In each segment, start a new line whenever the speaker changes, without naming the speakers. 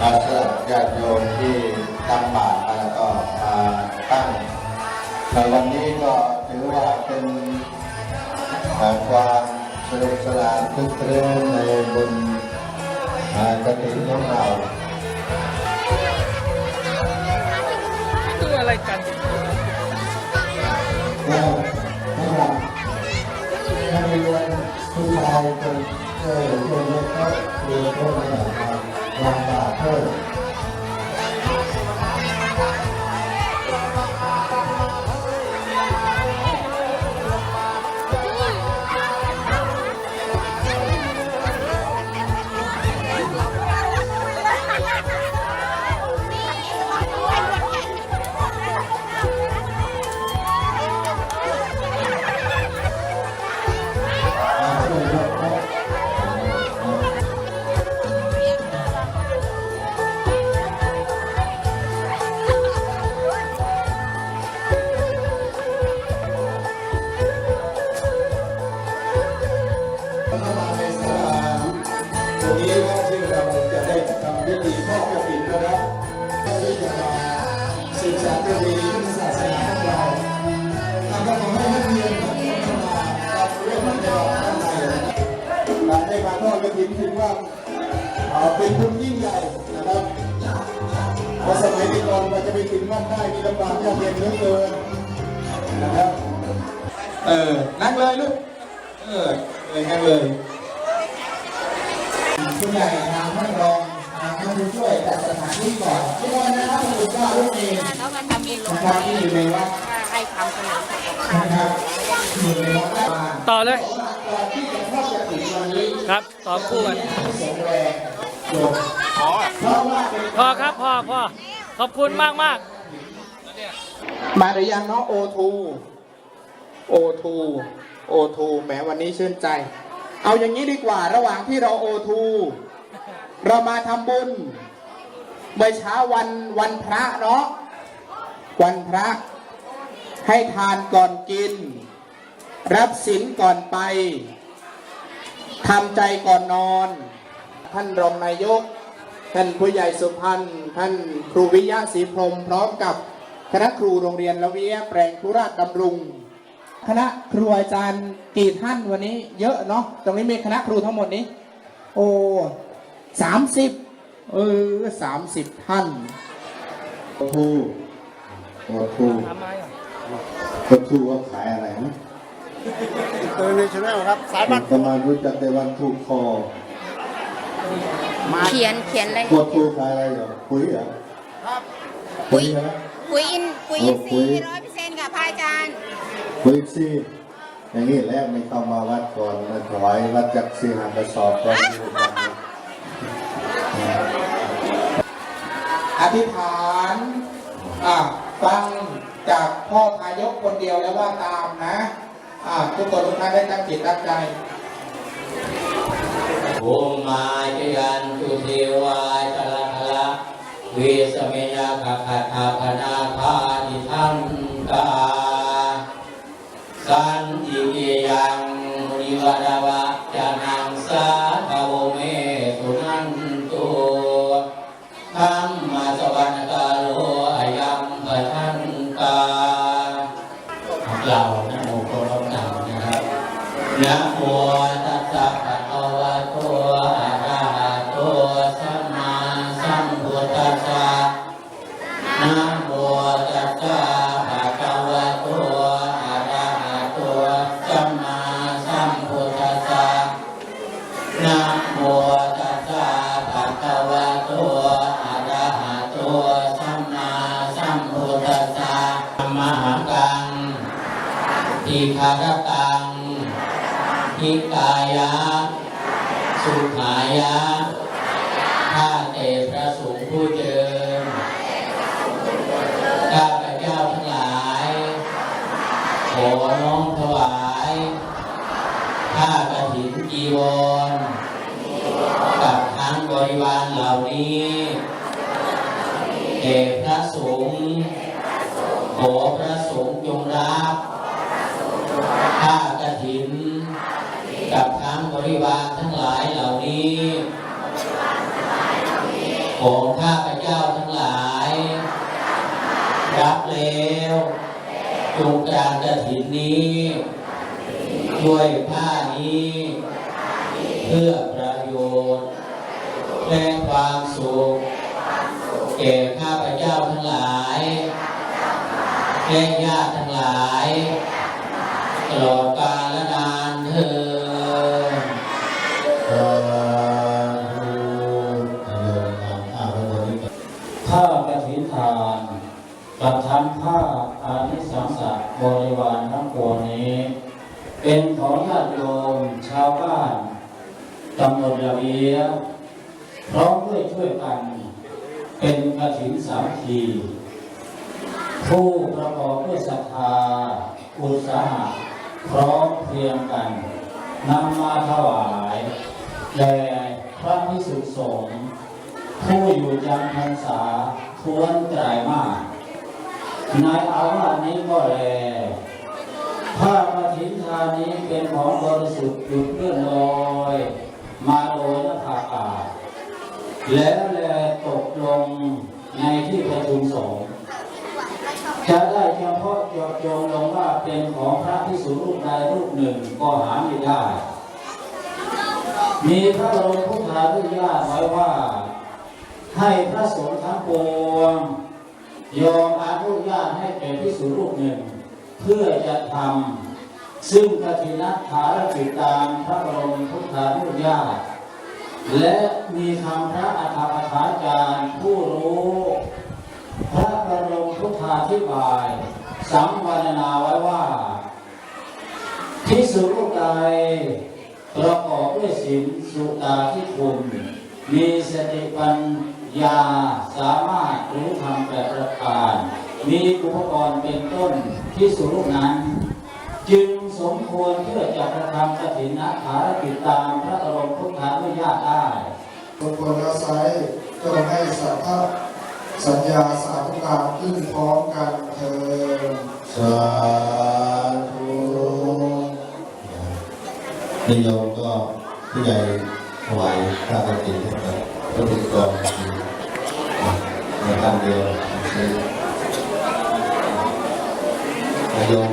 อาสำหรับญาติโยมที่ทำบาตรมาแล้วก็มาตั้งในวันนี้ก็ถือว่าเป็นความสนุกสนานคึกครื้นในบุญอ่ากฐินของเรา
คืออะไรกัน
แล้วนะครับถ้ามีวันผู้ชายคนเจอคนเล็กก็คือคนระดั บมาลำบากเพิ่ม
วัดได้มีลำบากยากเย็นเหลือเกินนะครับเออนั่งเลยลูกเออเลยนั่งเลย
ผู้ใหญ่ทางท่านรองทางท่านผู้ช่วยจัดสถานที่ก่อนทุกคนนะครับคุณเจ้าลูกเอง
แล้วก็ทำบุญลง
นะครับที่อยู่ในวัด
ให้คำเสนอของ
นะครับอยู่ในวัดมา
ต่อเลย
ที่จะทอดกระถิ่นวันนี้
ครับต่อคู่กัน
พ
อครับพอพอขอบคุณมากมาก
มาหรือยังเนาะโอทูโอทูโอทูแหมวันนี้ชื่นใจ เอาอย่างนี้ดีกว่า ระหว่างที่เราโอทูเรามาทำบุญเมื่อเช้าวันวันพระเนาะวันพระ ให้ทานก่อนกิน รับศีลก่อนไปทำใจก่อนนอน ท่านรองนายก ท่านผู้ใหญ่สุพรรณท่านครูวิยะศรีพรมพร้อมกับ คณะครูโรงเรียนละเวียแปลงคุราชดำรุง คณะครูอาจารย์กี่ท่านวันนี้เยอะเนาะตรงนี้มีคณะครูทั้งหมดนี้ โอ้สามสิบเออสามสิบท่าน
โอ้ทูโอ้ทู
ๆทำไมอะ
โอ้ทูว่าขายอะไรนะ
เออในชาแนลครับ สายบัตร
ประมาณรู้จักแต่วันถูกคอ
เขียนเขียนอะไร
โอ้ทูขายอะไรเหรอปุ๋ยเหรอปุ๋ยใช่ไหม
ปุ๋ยอินปุ๋ยอินทรีย์ร้อยเปอร์เซ็นต์ค่ะพระอาจารย์
ปุ๋ยซี่อย่างนี้แรกไม่เข้ามาวัดก่อนมาถวายวัดจักรีหากระสอบก่อนที่จะทำ
อธิษฐานอะฟังจากพ่อทายกคนเดียวแล้วว่าตามนะอะทุกคนทุกท่านได้ตั้งจิตตั้งใจ
ภูมิมาจยันตุเทวาชลทละ วิสเมยาคคาถาพนาภาติทันตาสันติเกยังมุนิวดาวะจานังสาภาวเม โมตัสสะภะคะวะโตอะระหะโตสัมมาสัมพุทธัสสะมหากังทิคารตังทิกายะ สุขายะ นี้ แกพระสงฆ์โอพระสงฆ์จงรับข้ากระถิน กับคำบริวารทั้งหลายเหล่านี้ ของข้าพระเจ้าทั้งหลาย
รับแล้วจงการกระถินนี้ ด้วยผ้านี้ เพื่อ ความสุขแก่ข้าพเจ้าทั้งหลายและญาติทั้งหลายตลอดกาลและนานเธอ้า
วไว้บนนี้
ผ้ากฐินทานกับทั้งผ้าอานิสังสะบริวารทั้งปวงนี้ เป็นของญาติโยมชาวบ้านตำบลระเบียบพร้อมด้วย ช่วยกัน เป็นกฐินสามัคคีผู้ประกอบด้วยศรัทธาอุตสาหะพร้อมเพรียงกันนำมาถวายแด่พระพิสุสงฆ์ผู้อยู่จำพรรษาทวนไตรมาสในอาวาสนี้ก็แลผ้ากฐินทานี้เป็นของบริสุทธิ์หยุดเลื่อนลอย มาโดยนภาอากาศ แล้วแลตกลงในที่ประชุมสงฆ์จะได้เฉพาะจาะจงลงว่าเป็นของพระพิสุรูปใดรูปหนึ่งก็หาไม่ได้ มีพระบรมพุทธานุญาตไว้ว่า ให้พระสงฆ์ทั้งปวงยอมอนุญาตให้แก่พิสุรูปหนึ่ง เพื่อจะทำซึ่งกฐินัฐารกิจตามพระบรมพุทธานุญาต และมีคำพระอัฏฐกถาจารย์ผู้รู้ พระบรมพุทธาธิบาย สังวรณาไว้ว่า ที่สุรูปใดประกอบด้วยศีลสุตาที่คุณมีสติปัญญาสามารถรู้ธรรมแปดประการ มีอุปกรณ์เป็นต้นที่สุรูปนั้น จึง สมควรเพื่อจะกระทำกฐินภารกิจตามพระบรมพุทธานุญาตได้
ทุกคนอาศัยจงให้สัทธะสัญญาสาธุการขึ้นพร้อมกันเถิด
สาธุนิยมก็ผู้ใหญ่ถวายข้าวกฐินให้กับพระบุตรกรในการเดียวซื้อนายม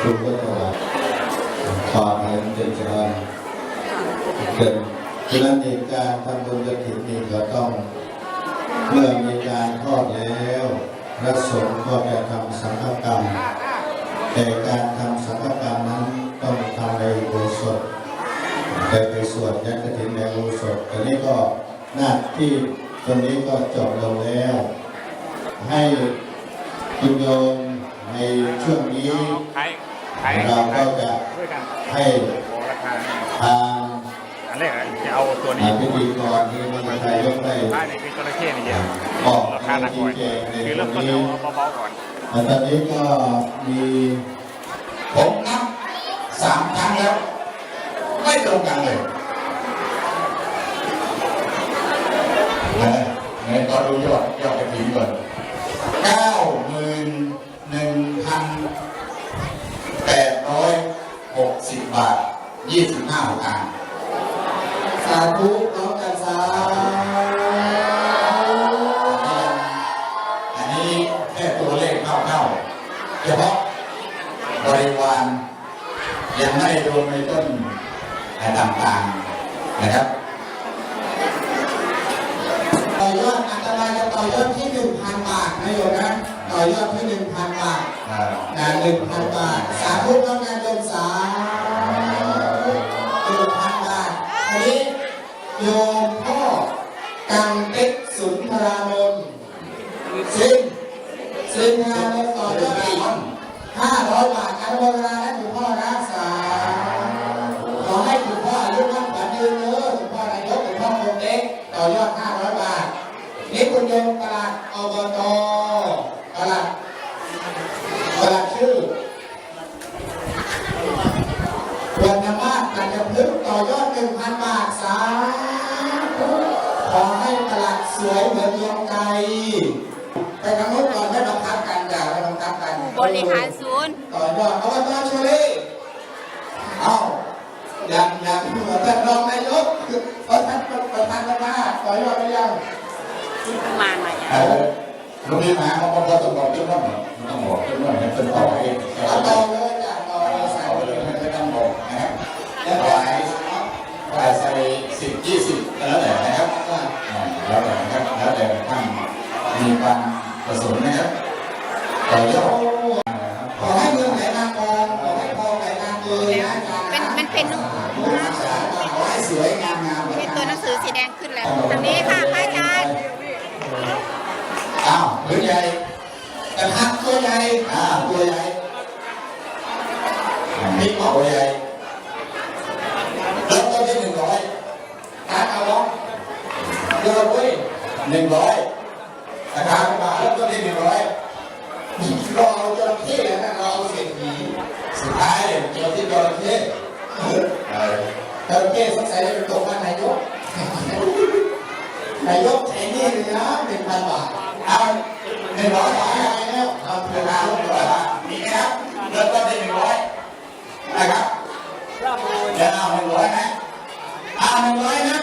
ครูก็ถวาย ขอให้เจริญเจริญเกิดดังนั้นในการทำบุญกฐินนี่ก็ต้องเมื่อมีการทอดแล้วพระสงฆ์ก็จะทำสังฆกรรม แต่การทำสังฆกรรมนั้นต้องทำในอุโบสถแต่ไปสวดยันกฐินในอุโบสถแต่นี้ก็หน้าที่ตรงนี้ก็จบลงแล้ว ให้คุณโยมในช่วงนี้ เราก็จะ
ด้วยกัน
ให้
โอ้ราคา
ทาง
อันแรกอะจะเอาตัวนี้
พิธีกรที่มันไทยยกได้
ขายในเป็นจระเข้นี่เดียว
ออก
ราคาหนักหน่อย
ชี้แจงใน
คือ
ตร
เริ่ม
ง
ต้น
นี้
เอาเบาๆก่อน
แล้วตอนนี้ก็มี
ผมนับสามครั้งแล้วไม่ตรงกันเลยนะไหนตอนดูยอดยอดกระถิ่นก่อนเก้าหมื่นหนึ่ง ยี่สิบห้าสตางค์สาธุน้องกันสาอันนี้แค่ตัวเลขเข้าๆเฉพาะบริวารยังไม่รวมในต้นต่างๆนะครับต่อยอดอัตราจะต่อยอดที่หนึ่งพันบาทนะโยมนะต่อยอดที่หนึ่งพันบาทงานหนึ่งพันบาท สาธุแล้วงานโยมสา ซึ่งซึ่งานเราต่อยอดอีกห้าร้อยบาทอนุโมทนาและคุณพ่อรักษาขอให้คุณพ่ออายุมั่นขวัญยืนเนอคุณพ่อนายกคุณพ่อคงเล็กต่อยอดห้าร้อยบาทนี่คุณโยมประหลัดอบตประหลัดประหลัดชื่อวันธรรมาสกันจะพึกต่อยอดหนึ่งพันบาทสาธุขอให้ประหลัดสวยเหมือนดวงใจ บ
ริหารศูนย์
ต่อยอดอบตเชลีเอ้าอยากอย่างท่านรองนายกประธานประธานสภาต่อยอดไปยัง
มาใหม่
เอาลูกพี่มาเขาบอกว่า
ต้อ
งบอกเจ้าห
น้า
ที่ต้
องบอ
กเจ้า
หน้าที่
เป็นต่อเอ
งต่อ
เลยจากต่อเลยใส่
เลยไม่ต้องบอกนะครับแล้วหลายใส่สิบยี่สิบแล้วแต่นะครับแล้วแต่นะครับ
แล้วแต่ท่านมีความ
ประสงค์นะครับต่อย
อ
ด
เป็
นสวยงาม
งามเป็
น
ตัวห
นัง
สือ
สี
แด
งขึ้นแล้วทา
งนี้
ค่ะพ
ระ
อา
จา
รย์อ้าวตัวใหญ่กระทักตัวใหญ่อ่าตัวใหญ่พี่เตัวให
ญ่เริ่มต้นที่หนึ่ง
ร้อยการเอาล็อ
ก
เยอะเย
หนึ่
งร้อย
เติมเก้สงสัยจะตกมา
นนายกนายกไอ้
นี่
เลยนะ
หนึ่งพันบาท
เอา
หนึ่งร้อย
บาท
อะไรแล้วเอา
เว
ลาลดหน่
อยบา
ท
มีไห
ม
ครับเริ่มต้นที่หนึ่งร้อยนะครับ
เดี๋ยวเอาหนึ่ง
ร้อยนะเอา
หนึ่ง
ร้อยนะ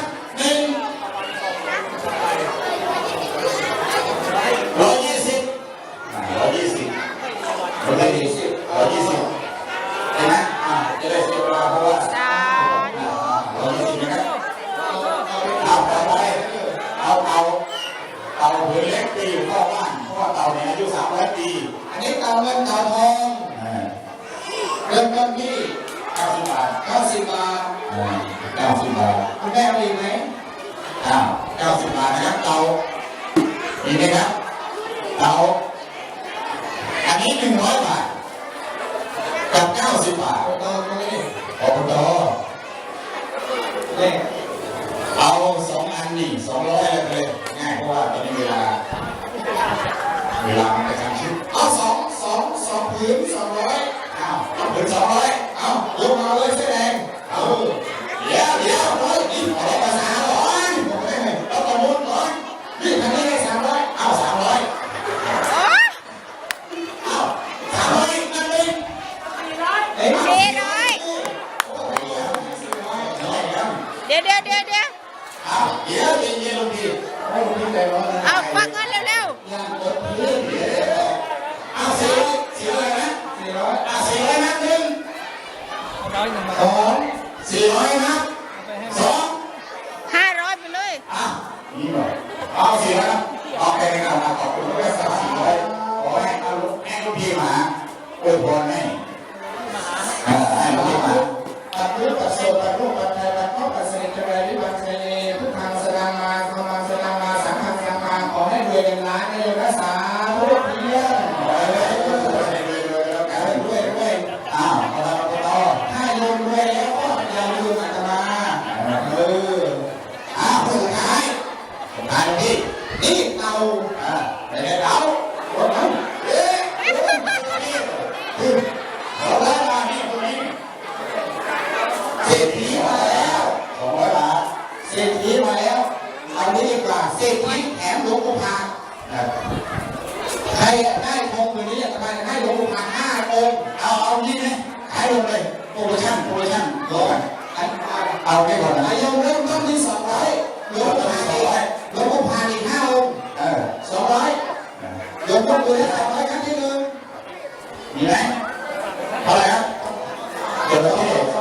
Obrigado.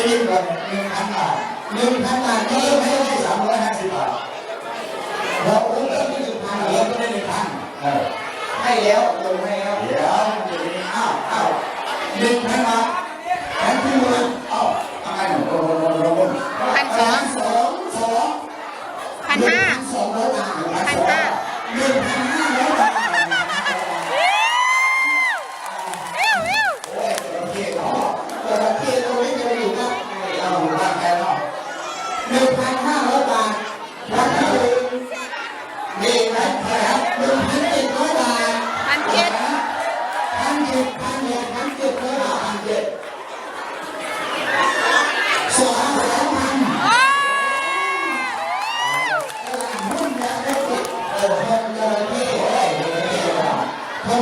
จะมีแบ
บหนึ่งพันบาท
หนึ่งพันบาท
เริ่มให้
ได้
สามร้อยห้าสิบบาท
เราเริ่มที่หนึ่งพัน
เราก็ได้หนึ่งพัน
ให้แล้วลงให้แล้ว
เดี๋ยวอ้าวอ้าวหนึ่งพันบาท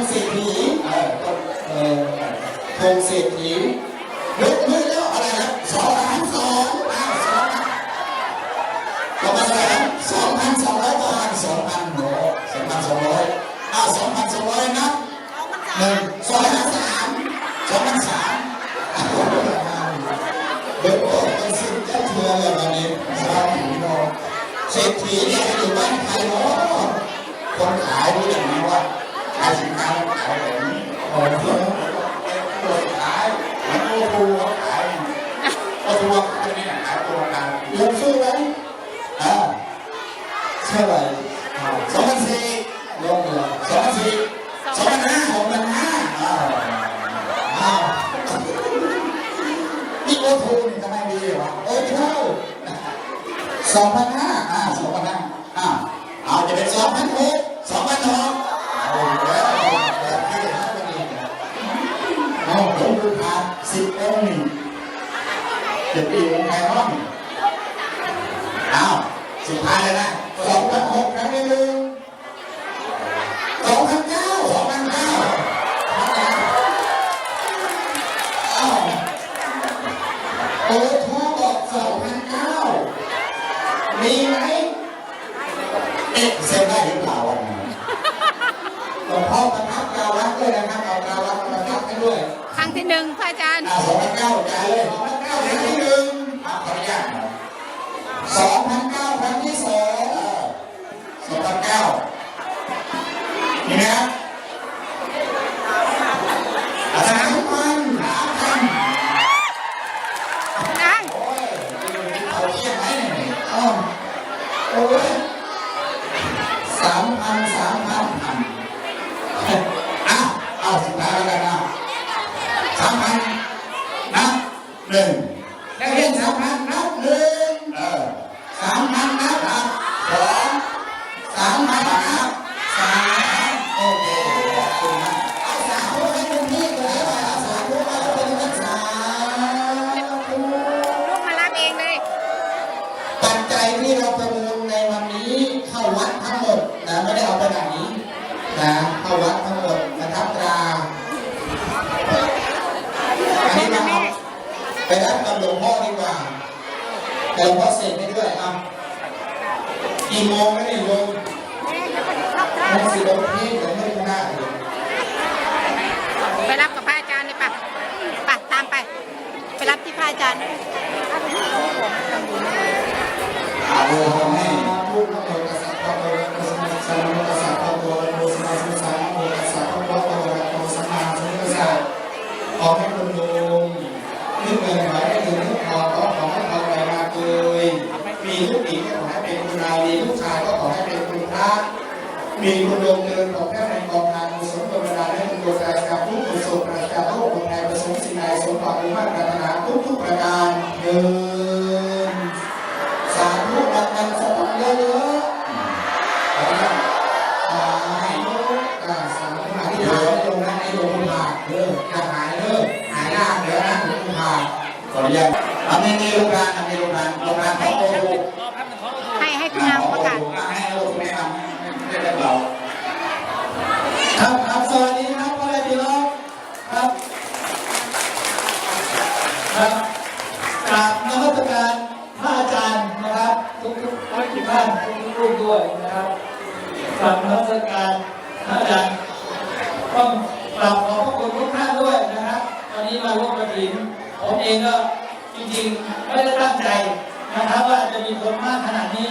ง
เศ
รษฐีเองเศรษฐี 2,500 ไปรับกับหลวงพ่อดีกว่าแต่หลวงพ่อเสร็จไม่ด้วยเอากี่โมงไม่ได้ลงมันสิลงที่แต่ไม่ได้เลย
ไปรับกับพระอาจารย์เลยปะปะตามไป ไปรับที่พระอาจารย์
อาโมทำให้ลูกพระโตตัสสะพระโตตัสสะนะโมตัสสะพระโตอะระโตสัมมาสัมพุทธัสสะนะโมตัสสะพระโตอะระโตสัมมาสัมพุทธัสสะขอให้คุณลุงนึ ที่เงินไว้ให้ถึงนึกทองก็ขอให้ทองไปมาเกยมีลูกหญิงก็ขอให้เป็นคุณนายมีลูกชายก็ขอให้เป็นคุณพระมีคุณโยมเดินของแพทย์ในกองทานกุศลบรรดาให้คุณลุงได้กับทุกกุศลประจากโลกคนไทยประสงค์สิ่งใดสมหวังมุ่งมั่นปรารถนาทุกทุกประการเดิน ทำในในโรงพยาบาลทำในโรงพยาบาลโรงพยาบาลของโอทู
ให้ให้คุณนางประกาศ
ให้โอทูแนะนำให้ได้เราครับครับสวัสดีครับพ่อแม่พี่น้องครับ ครับกราบนมัสการพระอาจารย์นะครับ ทุกทุกๆท่านทุกทุกๆรูปด้วยนะครับกราบนมัสการพระอาจารย์ต้องกราบขอบพระคุณทุกท่านด้วยนะครับวันนี้มาร่วมกระถิ่นผมเองก็จริงๆไม่ได้ตั้งใจนะครับว่าจะมีคนมากขนาดนี้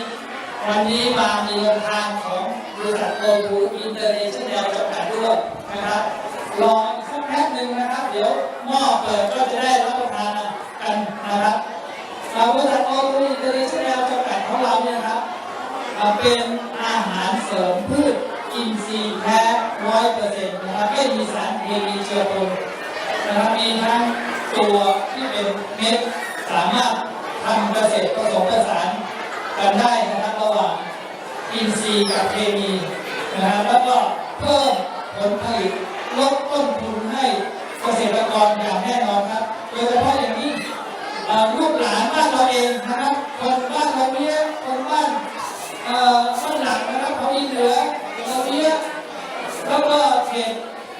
วันนี้มามีเดินทางของบริษัทโอทูอินเตอร์เนชั่นแนลจำกัดด้วยนะครับ รออีกสักแป๊บหนึ่งนะครับ เดี๋ยวหม้อเปิดก็จะได้รับประทานกันนะครับเราบริษัทโอทูอินเตอร์เนชั่นแนลจำกัดของเราเนี่ยนะครับเป็นอาหารเสริมพืชอินทรีย์แท้ร้อยเปอร์เซ็นต์นะครับไม่มีสารเคมีเชื้อปนนะครับมีทั้งตัวที่เป็นเม็ดสามารถทำเกษตรผสมผสานกันได้นะครับระหว่างอินทรีย์กับเคมีนะครับแล้วก็เพิ่มผลผลิตลดต้นทุนให้เกษต รกรอย่างแน่นอนครับ โดยเฉพาะอย่างยิ่งลูกหลานบ้านเราเองนะครับ คนบ้านเราเนี้ยคนบ้านเอ่อบ้านหลักนะครับเขาอินเหนือเราเนี้ยแล้วก็เขต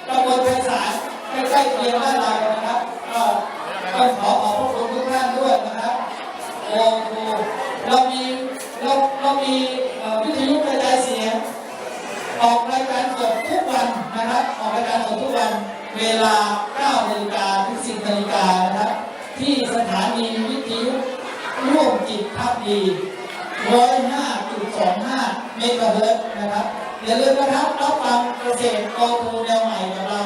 ตำบลไพศาลใกล้ๆเคียงบ้านเรานะครับก็ต้องขอขอบพระคุณทุกท่านด้วยนะครับโอ้โหเรามีเราเรามีวิทยุกระจายเสียงออกรายการสดทุกวันนะครับ ออกรายการสดทุกวัน เวลาีร้อยห้าจุดสองห้าเมกะเฮิร์ตนะครับอย่าลืมนะครับรับฟังเกษตรกองทุนแนวใหม่ของเรา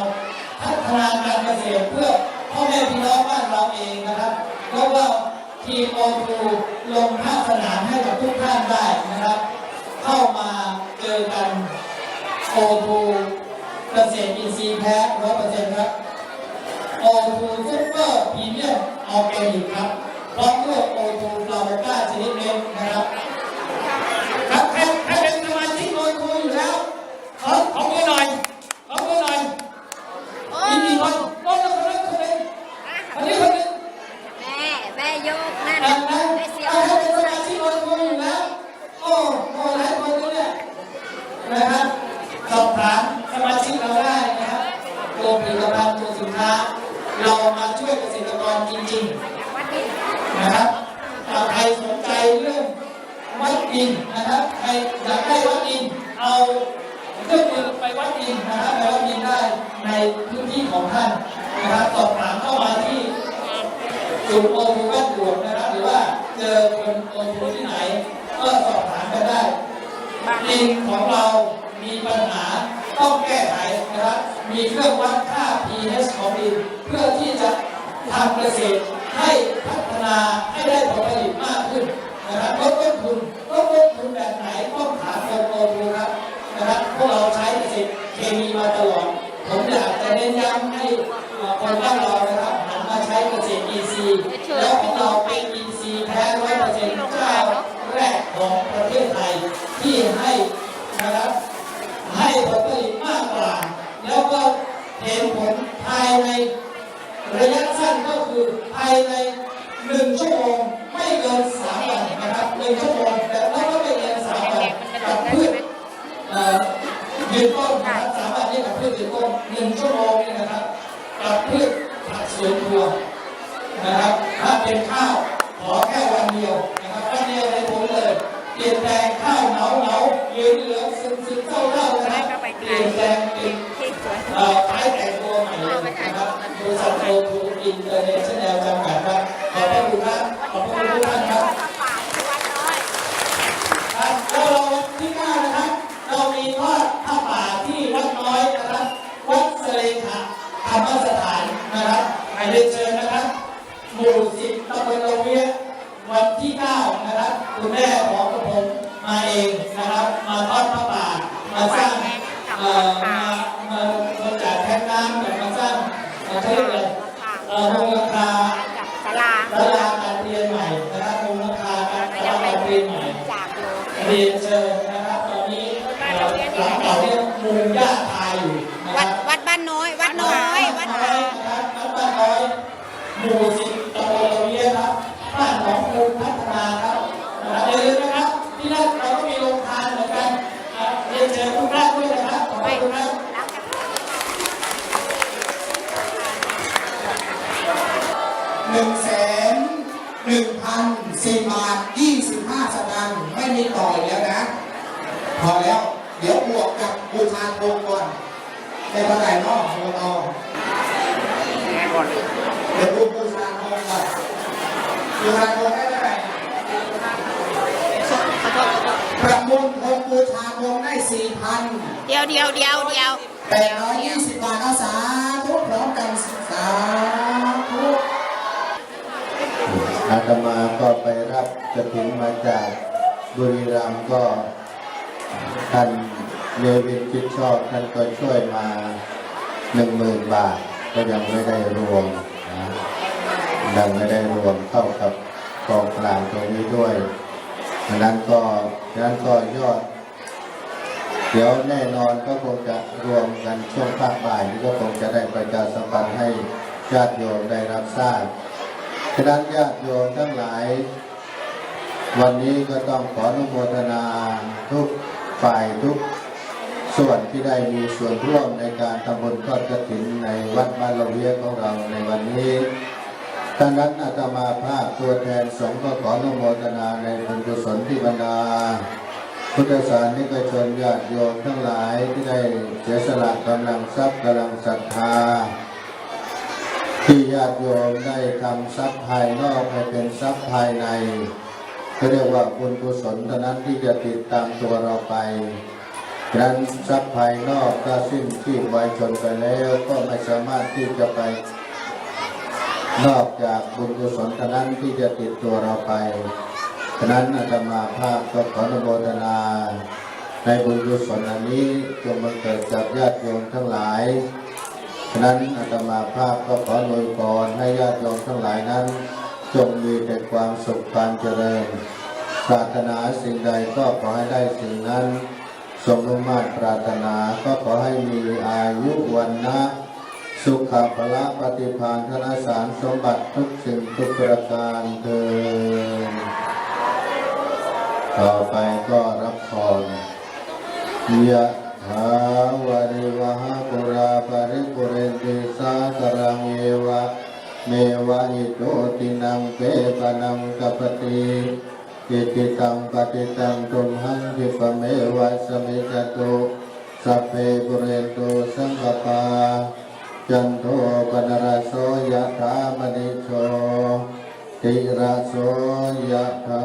พัฒนาการเกษตรเพื่อพ่อแม่พี่น้องบ้านเราเองนะครับแล้วก็ทีมกองทุนลงภาคสนามให้กับทุกท่านได้นะครับ เข้ามาเจอกันกองทุนเกษตรอินทรีย์แพ้ร้อยเปอร์เซ็นต์ครับกองทุนซุปเปอร์พรีเมียมออร์แกนิกครับ พร้อมลูกโอทู
เรา
เวก้าชนิดนี้นะครับ วกเราใช้ประสิเคมีมาตลอด ผมอยากจะเน้นย้ำให้คนบ้านเรานะครับหันมาใช้เกษตรอินทรีย์แล้ว อินเตอร์เนชั่นแนลจำกัดครับ ยวเดีย
ว
เดีย
วเดียว
แป
ดร้อยยี่สิบบาทเอสาธุพร้อมกันสาธุ
อาตมาก็ไปรับกระถิ่นมาจากบุรีรัมย์ก็ท่านเลวินคิดชอบท่านก็ช่วยมาหนึ่งหมื่นบาท ก็ยังไม่ได้รวมนะยังไม่ได้รวมเข้ากับกองกลางตรงนี้ด้วยดังนั้นก็ดังนั้นก็ยอด เดี๋ยวแน่นอนก็คงจะรวมกันช่วงภาคบ่ายนี้ก็คงจะได้ประชาสัมพันธ์ให้ญาติโยมได้รับทราบฉะนั้นญาติโยมทั้งหลาย วันนี้ก็ต้องขออนุโมทนาทุกฝ่ายทุกส่วนที่ได้มีส่วนร่วมในการทำบุญทอดกฐินในวัดบ้านละเวียของเราในวันนี้ดังนั้นอาตมาภาพตัวแทนสงฆ์ก็ขออนุโมทนาในบุญกุศลที่บรรดา พุทธศาสนิกชนญาติโยมทั้งหลายที่ได้เสียสละกำลังทรัพย์กำลังศรัทธา ที่ญาติโยมได้ทำทรัพย์ภายนอกให้เป็นทรัพย์ภายในก็เรียกว่าบุญกุศลเท่านั้นที่จะติดตามตัวเราไปดังนั้นทรัพย์ภายนอกก็สิ้นที่วายชนไปแล้วก็ไม่สามารถที่จะไป นอกจากบุญกุศลเท่านั้นที่จะติดตัวเราไป ฉะนั้นอาตมาภาพก็ขออนุโมทนาในบุญกุศลอันนี้จงบังเกิดกับญาติโยมทั้งหลาย ฉะนั้นอาตมาภาพก็ขออวยพรให้ญาติโยมทั้งหลายนั้น จงมีแต่ความสุขความเจริญ ปรารถนาสิ่งใดก็ขอให้ได้สิ่งนั้น สมมุมาตรปรารถนาก็ขอให้มีอายุวันนะ สุขภละปฏิภาณธนสารสมบัติทุกสิ่งทุกประการเถิด ต่อไปก็รับพรยะถาวาริวหาปุราปริปุเรนติสาครังเอวะ เมวะอิโตตินังเปปนังกัปติกิติตังปฏิตังตุมหังคิปเมวะสมิจตุสัพเพปุเรนตุสังกปาจันโทปนรโสยะถามณิโช ติระโสยะถา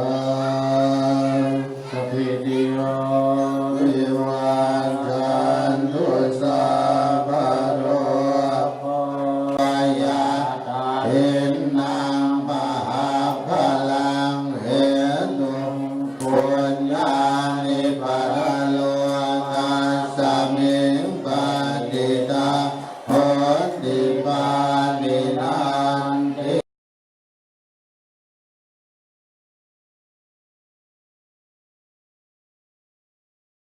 สัพพิโย